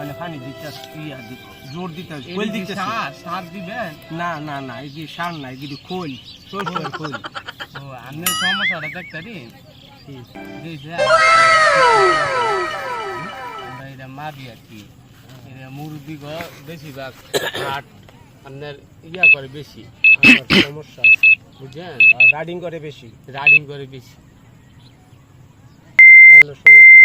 অনেক পানি দিতে ইয়া দি জোর দিতে যে দিতে সার সার দিবেন? না না না এই যে সার না এই যে খোল সরষের খোল ও আপনার সমস্যাটা দেখতারি আমরা এটা মারি আর কি। এটা মুরব্বী গো বেশিরভাগ হাট আপনার ইয়া করে বেশি। সমস্যা আছে বুঝছেন? রাইডিং করে বেশি? রাইডিং করে বেশি। হলো সমস্যা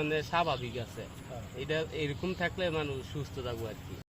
অনেক স্বাভাবিক আছে। এটা এরকম থাকলে মানুষ সুস্থ থাকব আর কি।